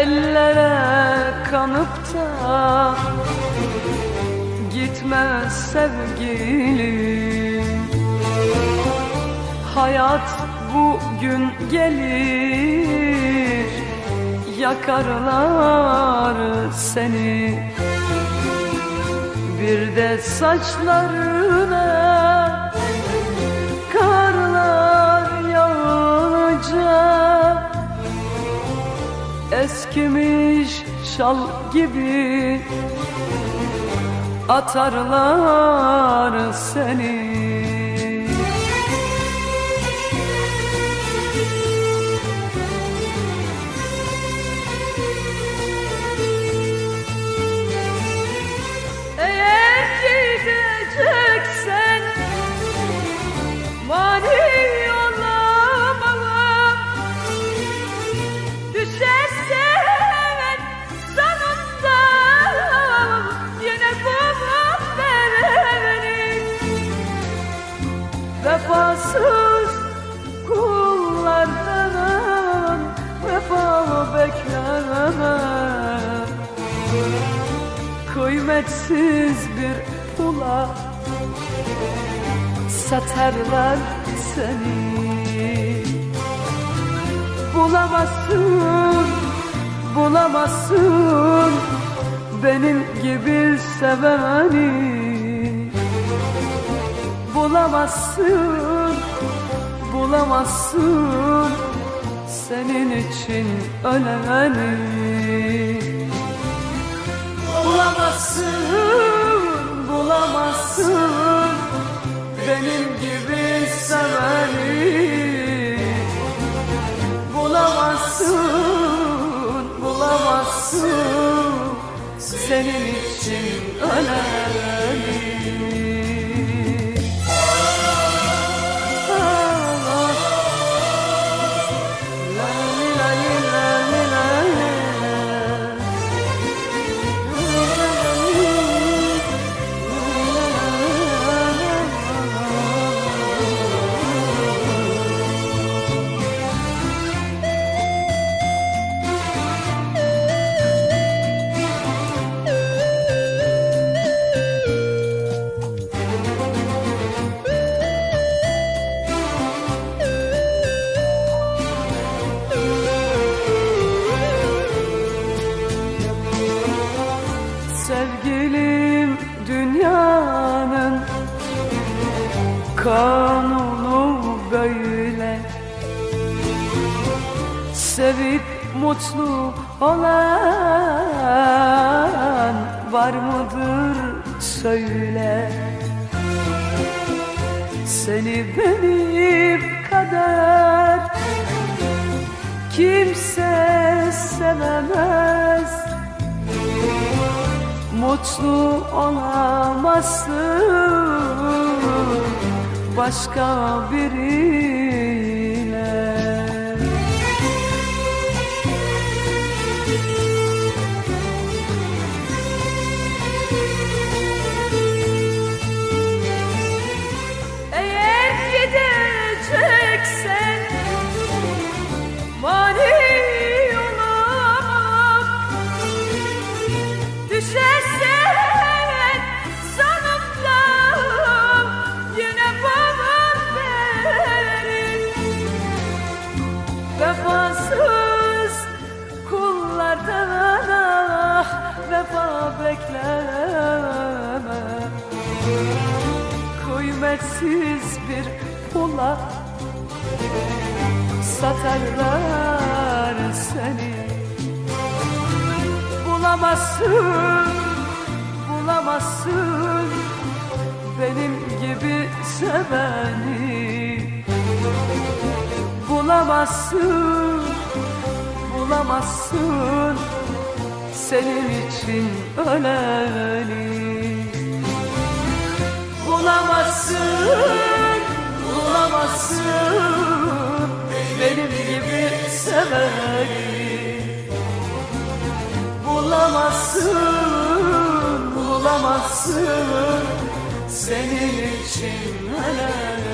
Ellere kanıp da Gitme sevgilim. Hayat bugün gelir Yakarlar seni. Bir de saçlarına Eskimiş şal gibi Atarlar seni Vefasız kullardan Vefa bekleme Kıymetsiz bir pula Satarlar seni. Bulamazsın, bulamazsın Benim gibi seveni Bulamazsın, bulamazsın Senin için öleni Bulamazsın, bulamazsın Benim gibi seveni. Bulamazsın, bulamazsın Senin için öleni kanunu böyle Sevip mutlu olan var mıdır söyle. Seni benim kadar kimse sevemez. Mutlu olamazsın başka biriyle bekleme. Kıymetsiz bir pula satarlar seni. Bulamazsın, bulamazsın benim gibi seveni. Bulamazsın, bulamazsın senin için öleni Bulamazsın, bulamazsın. Benim gibi seveni. Bulamazsın, bulamazsın. Senin için öleni